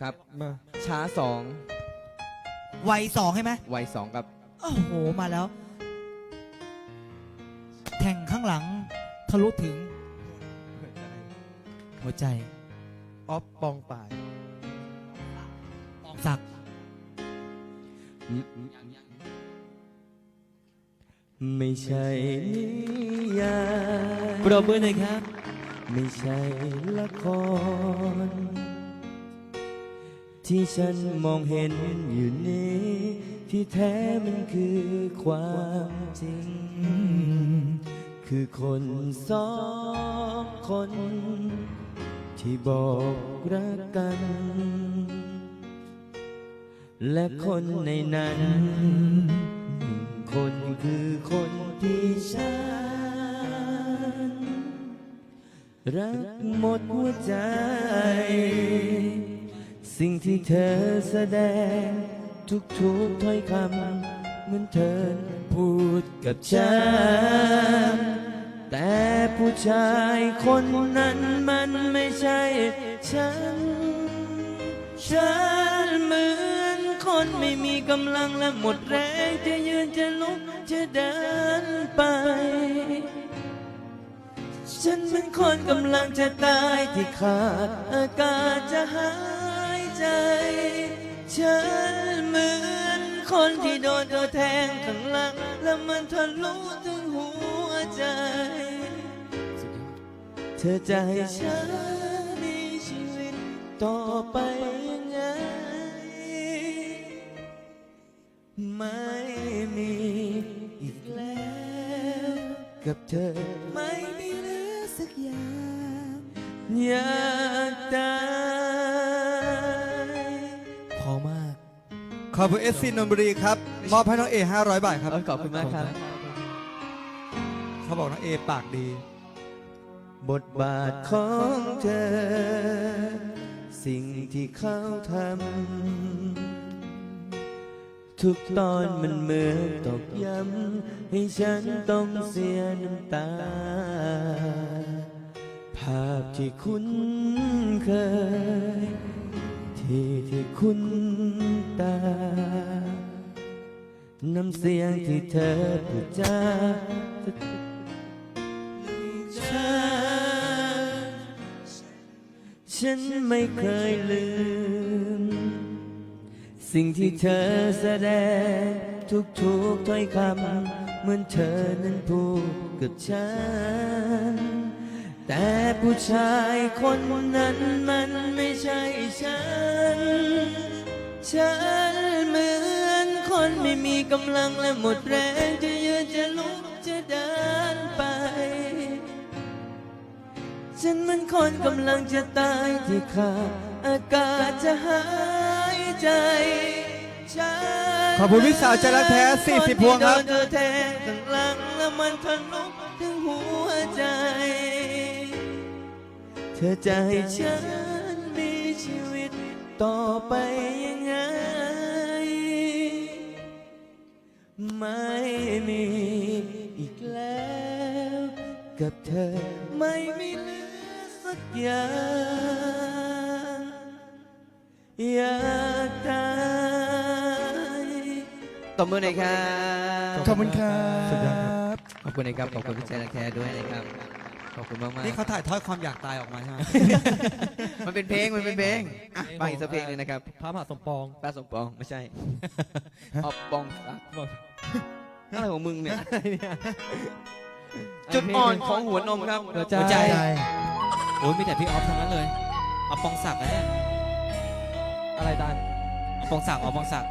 ครับมาช้าสองวัยสองใช่ไหมวัยสองครับ โอ้โห มาแล้ว แทงข้างหลัง ทะลุถึง หัวใจออฟปองป่าย ปองศักดิ์ไม่ใช่นิยายปรบมือหน่อยครับ ไม่ใช่ละคร ที่ฉันมองเห็นอยู่นี้ ที่แท้มันคือความจริง คือคนสองคน ที่บอกรักกัน และคนในนั้นหนึ่งคนคือคนที่ฉัน รักหมดหัวใจ สิ่งที่เธอแสดง ทุกๆถ้อยคำเหมือนเธอพูดกับฉัน แต่ผู้ชายคนนั้นมันไม่ใช่ฉัน ฉันเหมือนคนไม่มีกำลังและหมดแรงจะยืนจะลุกจะเดินไปฉันเป็นคนกำลังจะตายที่ขาดอากาศจะหาย ใจ ฉันเหมือนคนที่โดนเธอแทงข้างหลัง แล้วมันทะลุถึงหัวใจ เธอจะให้ฉันมีชีวิตต่อไปยังไง ไม่มีอีกแล้ว กับเธอไม่มีเหลือสักอย่างอ ขอบคุณเอสซีนนบุรีครับ มอบให้น้องเอ500บาทครับ เออขอบคุณมากครับ เขาบอกน้องเอปากดี บทบาทของเธอ สิ่งที่เขาทำ ทุกตอนมันเหมือนตอกย้ำ ให้ฉันต้องเสียน้ำตา ภาพที่คุ้นเคย ที่ที่คุ้น น้ำเสียงที่เธอพูดจาฉันฉันไม่เคยลืม สิ่งที่เธอแสดงทุกๆถ้อยคำ เหมือนเธอนั้นพูดกับฉัน แต่ผู้ชายคนนั้นมันไม่ใช่ฉัน ฉันเหมือน คนไม่มีกำลังและหมดแรงจะยืนจะลุกจะเดินไป ฉันเหมันคนกำลังจะตายที่ขาดอากาศจะหายใจฉันขอบคุณพี่สาวใจรักแท้40พวงครับ นที่โดนเธอแทงข้างหลังแล้วมันทะลุถึงหัวใจ เธอจะให้ฉันมีชีวิตต่อไปยัง ไงไม่มีอีกแล้ว กับเธอไม่มีเหลือสักอย่างอยากตายตบมือหน่อยครับ ขอบคุณครับ สุดยอดครับ ขอบคุณนะครับ ขอบคุณพี่แจ๊คและแคร์ด้วยนะครับ ขอบคุณมากมากนี่เขาถ่ายทอดความอยากตายออกมาใช่ไหม มันเป็นเพลง มันเป็นเพลงอะฟังอีกสักเพลงหนึงนะครับพระมหาสมปอง ป้าสมปองไม่ใช่ ออบปองศักดิ์อะไรของมึงเนี่ย จุดอ่อนของหัวนมครับหัวใจ โอ้ยมีแต่พี่ออฟทั้งนั้นเลยเอาปองศักดิ์นะเนี่ยอะไรดันเอาปองศักดิ์เอาปองศักดิ์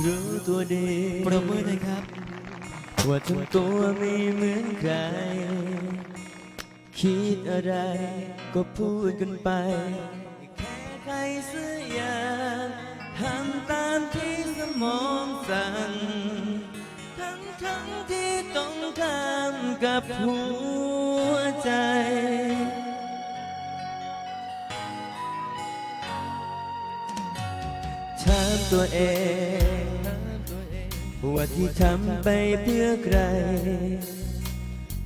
รู้ตัวดีปรบมือหน่อยครับ ว่าทั้งตัวไม่เหมือนใคร คิดอะไรก็พูดกันไป แค่ใครสักอย่างทำตามที่สมองสั่ง ทั้งทั้งๆที่ต้องข้ามกับหัวใจถามตัวเอง ว่าที่ทำไปเพื่อใคร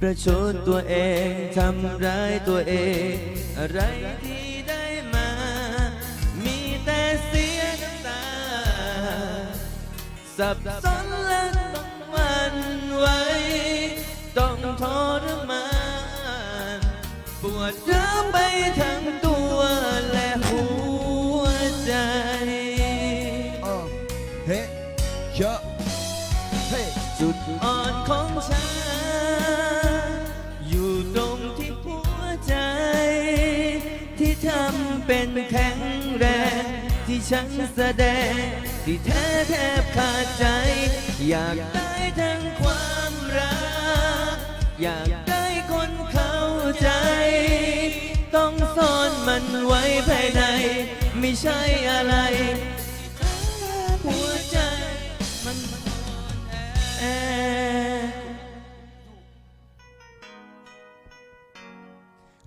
ประชดตัวเองทำร้ายตัวเอง อะไรที่ได้มา มีแต่เสียน้ำตา สับสนและต้องวันไหวต้องทรมาน ปวดร้าวไปทั้งตัวและหัวใจ เฮ้เยอะ จุดอ่อนของฉัน อยู่ตรงที่หัวใจ ที่ทำเป็นแข็งแรง ที่ฉันแสดง ที่แท้แทบขาดใจ อยากได้ทั้งความรัก อยากได้คนเข้าใจ ต้องซ่อนมันไว้ภายใน ไม่ใช่อะไร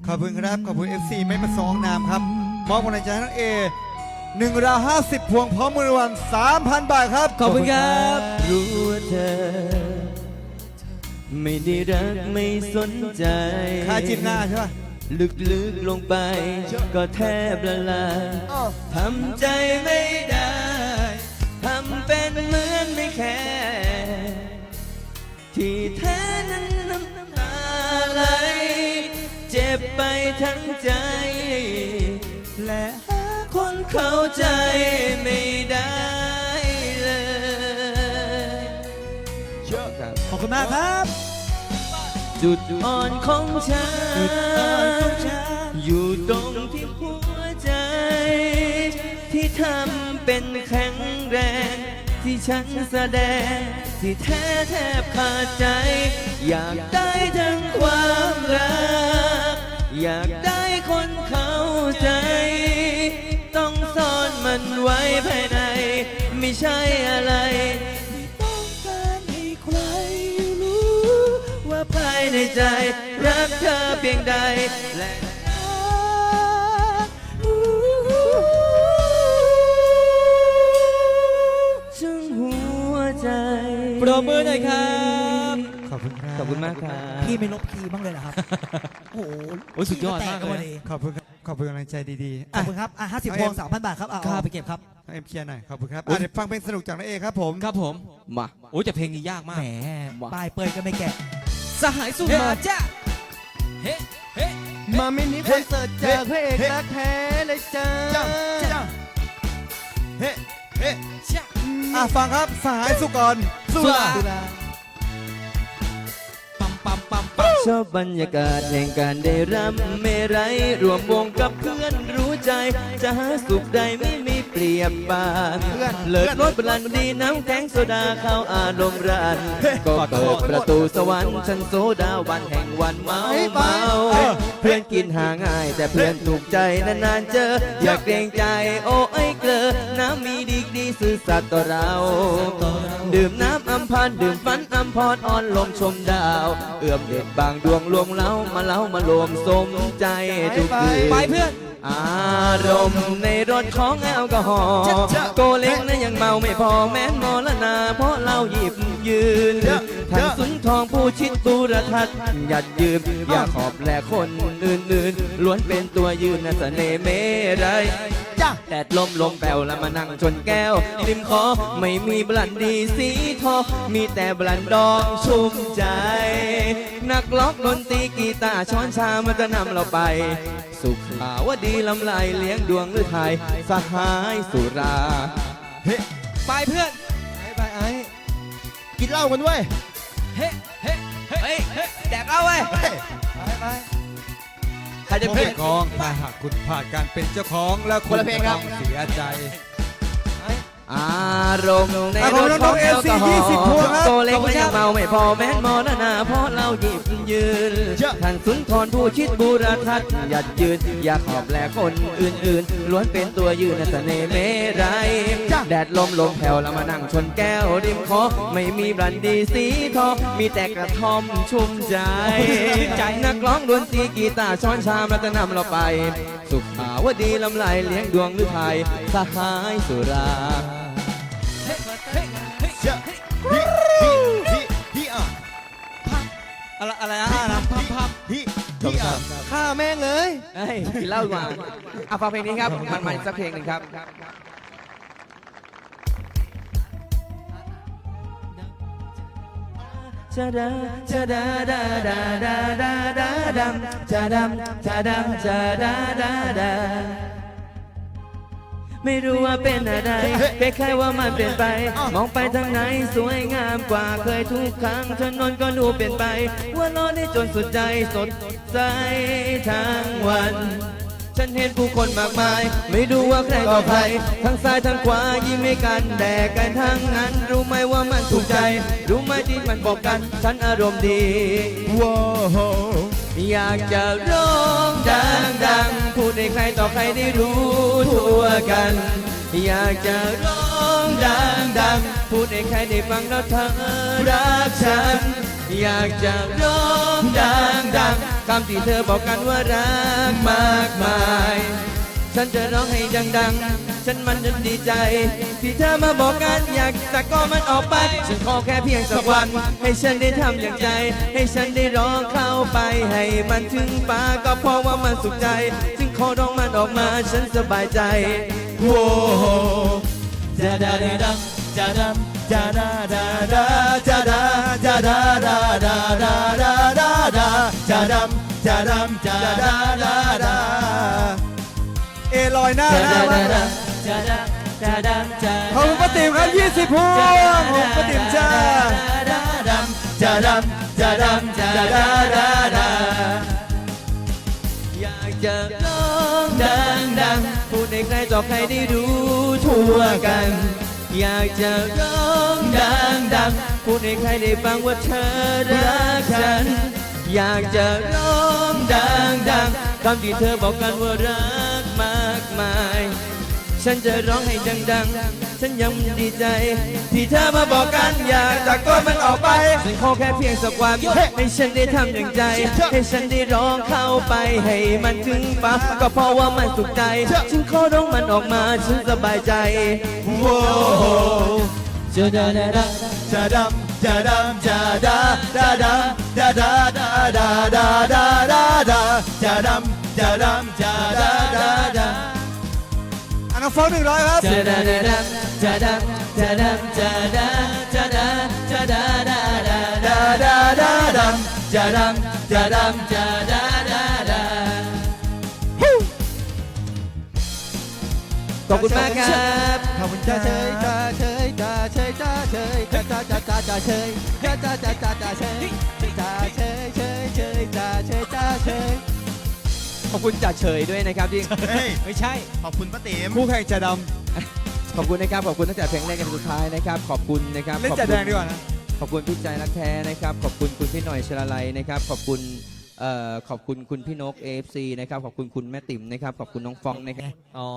ขอบคุณครับ ขอบคุณ FC ไม่มาสองนามครับ มอบกำลังใจให้น้องเอหนึ่งราวห้าสิบพวงพร้อมมือรางวัลสามพันบาทครับ ขอบคุณครับ รู้ว่าเธอ ไม่ได้รักไม่สนใจ ค่าจิ้มหน้าใช่ป่ะ ลึกๆลงไป ก็แทบละลายอ้อทำใจไม่ได้ ทำเป็นเหมือนไม่แคร์ ที่แท้นั้นน้ำตาไหลเจ็บไปทั้งใจ และหาคนเข้าใจไม่ได้เลยเยอะครับขอบคุณมากครับ จุดอ่อนของฉันจุดอ่อนของฉันอยู่ตรงที่หัวใจ ที่ทำเป็นแข็งแรง ที่ฉันแสดง ที่แท้แทบขาดใจ อยากได้ทั้งความรัก อยากได้คนเข้าใจ ต้องซ่อนมันไว้ภายใน ไม่ใช่อะไรต้องการให้ใครรู้ ว่าภายในใจ รักเธอเพียงใดและ บมือหน่อยครับ ขอบคุณครับขอบคุณมากครับ พี่ไม่ลบคีย์บ้างเลยเหรอครับ โอ้โหโอ้ยสุดยอดมากแตเลยนวันนี้ขอบคุณครับขอบคุณกำลังใจดีๆขออะบคุณครับ อะห้าสิบพวงสามพันบาทครับเอาครับเอาไปเก็บครับ ให้เอ็มเคลียร์หน่อยขอบคุณครับอะเดี๋ยวฟังเพลงสนุกจากน้องเอครับผม ครับผม มา โอ้ยแต่เพลงนี้ยากมาก แหมป้ายเปิดก็ไม่แกะ สหายสุดมาจ้าเฮ้เฮ้ มามินิคอนเสิร์ตจากพระเอกรักแท้เลยจ้าจ้าจ้าเฮ้ เฮ้จ้า อะฟังครับสหายสุกรสุราสุราปั๊มปั๊มปั๊มปั๊มชอบบรรยากาศแห่งการได้รำเมไรยรวมวงกับเพื่อนรู้ใจ จะหาสุขใดไม่มีเป รียบปานเลิศรสบรันดีน้ำแข็งโซดาเข้าอารมณ์รันก็เปิดประตูสวรรค์ชั้นโซดาวันแห่งวันเมาเมาเพื่อนกินหาง่าย แต่เพื่อนถูกใจนานๆเจอ อย่าเกรงใจโอ้ไอ้เกลอน้ำมีดีดีซื่อสัตย์ต่อเรา ดื่มน้ำอัมพันธ์ดื่มฝันอัมพรอ่อนลมชมดาว เอื้อมเด็ดบางดวงลวงเล้ามาเล้ามารวมสมใจทุกคืนไปเพื่อน อารมณ์ในรถของแอลกอฮอล์โกเล็กนะยังเมาไม่พอแม้นมอละนาเพราะเราหยิบยืนท่านสุนทองผู้ชิดตูรทัศน์หยัดยืมอย่าขอบแลคนอื่นๆล้วนเป็นตัวยืนนะเสน่ห์เมไรย จ้าแดดลมลมแปวแล้วมานั่งชนแก้วริมคอไม่มีบลันดีสีทองมีแต่บลันดองชุ่มใจ นักล็อกดนตรีกีตาร์ช้อนชามันจะนำเราไป สุขาวดีลำลายเลี้ยงดวงหรือไทยสหายสุราเฮ้ไปเพื่อนไปไปไอ้กินเหล้ากันด้วยเฮ้เฮ้เฮ้เฮ้ยแดกเอาไว้ยไปไปใคร จะผมเป็เป็นนของถ้าหากคุณผ่านการเป็นเจ้าของแล้วคคุณนละเพลงครับ ต้องเสียใจ อารมณ์ในอะรของถน้ขอองงๆแอลกอฮอ FC 20พวงครับล์โตเล็กและยังเมาไม่พอแม้นมอนานาเพราะเราหยิบยืนเยอะท่านสุนทรผู้ชิดบูรทัศน์หยัดยืน อย่าขอบแลคนอื่นๆล้วนเป็นตัวยืนในเสน่ห์เมรัย แดดลมลมแผ่วแล้วมานั่งชนแก้วริมคอไม่มีบรันดีสีทองมีแต่กระท่อมชุ่มใจใจนักร้องดนตรีกีตาร์ช้อนชามแล้วจะนำเราไป สุขาวดีลำไหลเลี้ยงดวงหรือไทยสหายสุราเจ้าฮิฮิฮิฮิอะอะไรอะไรอะนะพับพับพี่พี่อะฆ่าแม่งเลยเฮ้ยกินเหล้าดีกว่าเอาฟังเพลงนี้ครับ มันมันๆสักเพลงหนึ่งครับ จะดาจะดาดาดาดาดาดาดำจะดำจะดำจะดาดาดาไม่รู้ว่าเป็นอะไรเป็นแค่ว่ามันเป็นไป มองไปทางไหนสวยงามกว่าเคยทุกครั้งถนนก็ดูเปลี่ยนไป ว่าร้อนได้จนสุดใจสดใสทั้งวัน ฉันเห็นผู้คนมากมาย ไม่รู้ว่าใครต่อใครทั้งซ้ายทั้งขวายิ้มให้กันแดกกันทั้งนั้น รู้ไหมว่ามันถูกใจ รู้ไหมที่มันบอกกัน ฉันอารมณ์ดีว้าวอยากจะร้องดังดังๆพูดให้ใครต่อใครได้รู้ทั่วกัน อยากจะร้องดังดังๆพูดให้ใครได้ฟังแล้วเธอรักฉัน อยากจะร้องดังดังๆ คำที่เธอบอกกันว่ารักมากมาย ฉันจะร้องให้ดังๆ ฉันมันจะดีใจ ที่เธอมาบอกกันอยากแตะโก็มันออกไป ฉันขอแค่เพียงสักวัน ให้ฉันได้ทำอย่างใจ ให้ฉันได้ร้องเข้าไป ให้มันถึงปากก็เพราะว่ามันสุขใจ จึงขอร้องมันออกมาฉันสบายใจโว้จะดาดาดังจะดำจะดาดาดาจะดา จะดาดาดาดาดาดาดาจะดำจะดำจะดาดาดาเอลอยหน้าหน้ามาขอบคุณป้าติ๋มครับ20พวงขอบคุณป้าติ๋มจ้าจะดำจะดำจะดาดาดาอยากจะร้องดังดังๆพูดให้ใครต่อใครได้รู้ทั่วกัน อยากจะร้องดังดังๆพูดให้ใครได้ฟังว่าเธอรักฉัน อยากจะร้องดังดังๆคำที่เธอบอกกันว่ารักมากมาย ฉันจะร้องให้ดังๆ ฉันยังดีใจ ที่เธอมาบอกกันอยากตะโกนมันออกไปฉันขอแค่เพียงสักวันให้ฉันได้ทำอย่างใจ ให้ฉันได้ร้องเข้าไปให้มันถึงฟ้าก็เพราะว่ามันสุขใจ ฉันขอร้องมันออกมาฉันสบายใจว้าวจะดาดาดาจะดำจะดำจะดาดาดาดาดาดาดาดาดาดาดาจะดำจะดำจะดาดาดาอันน้อง ฟองหนึ่งร้อยครับขอบคุณมากครับขอบคุณจ้าเฉยจ้าเฉยจ้าเฉยจ้าเฉยจ้าจ้าจ้าจ้าเฉยจ้าจ้าจ้าจ้าเฉยจ้าเฉยเฉยเฉยจ้าเฉยจ้าเฉย ขอบคุณจ่าเฉยด้วยนะครับที่เฮ้ยไม่ใช่ ขอบคุณป้าติ๋มผู้แข่งจะดขอบคุณนะครับขอบคุณตั้งแต่เพลงแรกกันสุดท้ายนะครับ ขอบคุณนะครับำเล่นขอบจะคุณแดงดีกว่านะ ขอบคุณพี่ใจรักแท้นะครับ ขอบคุณคุณพี่หน่อยชลาลัยนะครับ ขอบคุณเอ่อขอบคุณคุณพี่นก AFC นะครับขอบคุณคุณแม่ติ๋มนะครับขอบคุณน้องฟองนะครับอ๋อ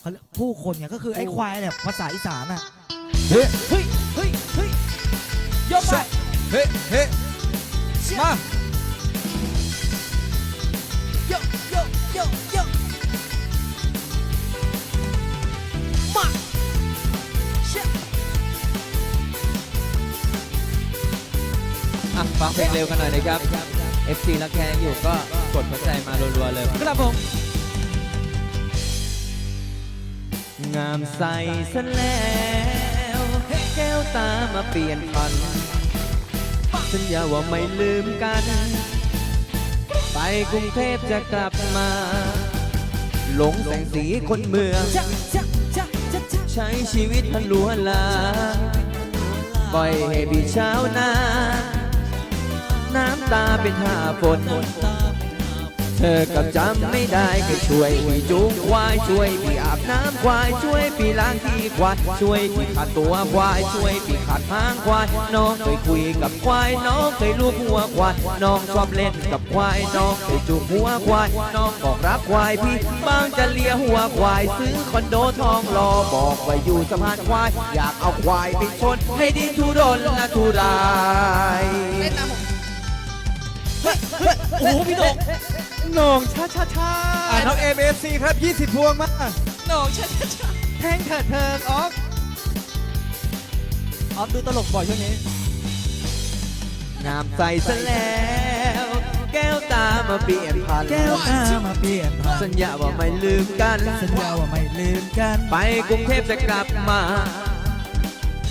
เขาเรียกผู้คนเนี่ยก็คือไอ้ควายเนี่ยภาษาอีสานอะ เฮ้ยเฮ้ยเฮ้ยเฮ้ยยกไปเฮ้เฮ้มา ฟังเพลงเร็วกันหน่อยนะครับ FC รักแท้อยู่ก็กดหัวใจมารัวๆเลยครับผม งามใสซะแล้วแก้วตามาเปลี่ยนพัน สัญญาว่าไม่ลืมกัน ไปกรุงเทพจะกลับมา หลงแสงสีคนเมือง ใช้ชีวิตพันลัวลาปล่อยให้พี่เช้านา น้ำตาเป็นท่าฝนเธอกับจำไม่ได้ก็ช่วยพี่จูงควายช่วยพี่อาบน้ำควายช่วยพี่ล้างที่ควายช่วยพี่ขัดตัวควายช่วยพี่ขัดหางควายน้องเคยคุยกับควายน้องเคยลูบหัวควายน้องชอบเล่นกับควายน้องเคยจูบหัวควายน้องบอกรักควายพี่บางจะเลียหัวควายซื้อคอนโดทองรอบอกว่าอยู่สะพานควาย อยากเอาควายไปชนให้ดินทุรนและทุราย อ้โหพี่โดกหน่องชาชาชาอ่าน้องเอ็มเอฟซีครับ 20 พวงมาโหน่งชัดชัดชัดแทงเถิดเทิงออกออฟดูตลกบ่อยช่วงนี้งามใจซะแล้ว แก้วตามาเปลี่ยนพันแก้วตามาเปลี่ยนผ่านสัญญาว่าไม่ลืมกัน สัญญาว่าไม่ลืมกัน ไปกรุงเทพจะกลับมา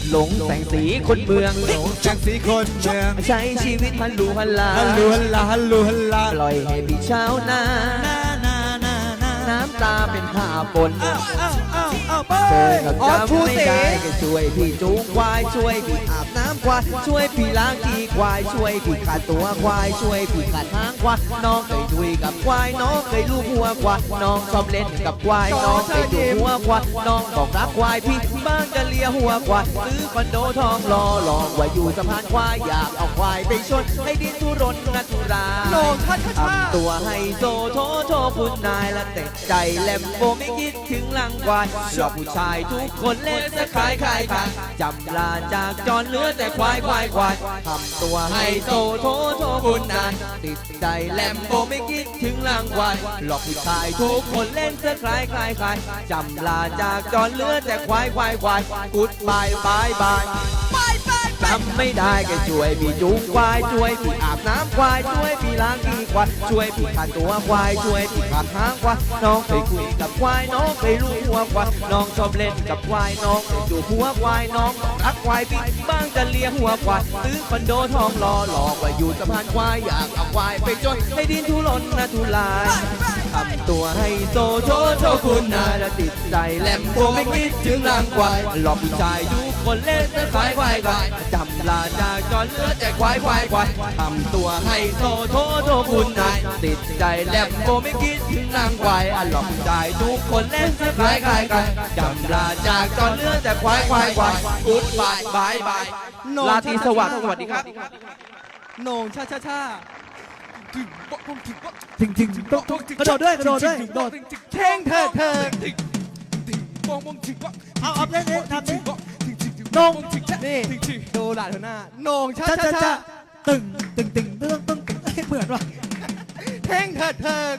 หลงแสงสีคนเมืองหลงจังสีคนเมืองใช้ชีวิตฮันลูฮันลาฮัลโหลฮัลโหลฮัลโหลฮัลโหลปล่อยให้พี่เช้านานานานานาน้ำตาเป็นผ้าปนอ้าวอ้าวอ้าวอ้าวไปเธอกับจำไม่ได้ก็ช่วยพี่จูงควายช่วยพี่อาบน้ำ ควายช่วยพี่ล้างขี้ควายช่วยพี่ขัดตัวควายช่วยพี่ขัดหางควายน้องเคยดุยกับควายน้องเคยลูบหัวควายน้องชอบเล่นกับควายน้องเคยดูหัวควายน้องบอกรักควายพี่บ้างจะเลียหัวควายซื้อคอนโดทองรอลองว่าอยู่สะพานควายอยากเอาควายไปชนให้ดินทุรนนัทุราโหน่งชัดชาทำตัวให้โซโทโทคุณนายและแต่ใจแหลมโบไม่คิดถึงลังควายชอบผู้ชายทุกคนเล่นจะขายขายขายจำลาจากจอนเลือดแต่ควายควายควายทำตัวให้โซโทโทคุณนายติดใจแหลมโบไม่คิดถึงลังควายหลอกผู้ชายทุกคนเล่นจะขายขายขายจำลาจากจอนเหลือแต่ควายควายควายกุดบายบายบายจำไม่ได้ก็ช่วยพี่จูงควายช่วยพี่อาบน้ำควายช่วยพี่ล้างขี้ควายช่วยพี่ขัดตัวควายช่วยพี่ขัดหางควายน้องเคยคุยกับควายน้องเคยรู้หัวควายน้องชอบเล่นกับควายน้องเคยดูหัวควายน้องรักควายพี่บ้างจะเลี้ยงหัวควายซื้อคอนโดทองรอหลอกว่าอยู่สะพานควายอยากเอาควายไปจนให้ดินทุรนนะทุลาย ทำตัวให้โซโชโชคุณนายและติดใจแหลมโบไม่คิดถึงรางควายหลอกผู้ชายทุกคนเล่นจะขายควายควายจำลาจากจอนเหลือแต่ควายควายควายทำตัวให้โซโทโทคุณนายติดใจแหลมโบไม่คิดถึงรางควายอะหลอกผู้ชายทุกคนเล่นจะขายควายควายจำลาจากจอนเหลือแต่ควายควายควายกุดบายบายบายลาตรีสวัสดิ์สวัสดีครับโหน่งชัดชัดชา ถึงถึงต้องกระโดดด้วยกระโดดด้วยโดดเท่งเถิดเถิดเอาเอาเล่นเล่นทำดินงนี่ดูหลานหัวหน้านงชัดช้าช้าชาตึงตึงตึงตึงตึงตึงเหมือนว่ะเท่งเถิดเถิด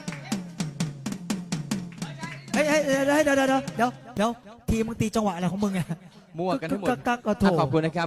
เฮ้ยเฮ้ยเดี๋ยวเดี๋ยวเดี๋ยวเดี๋ยวเดี๋ยวทีมึงตีจังหวะอะไรของมึงอะมั่วกันทั้งหมดก็โถขอบคุณนะครับ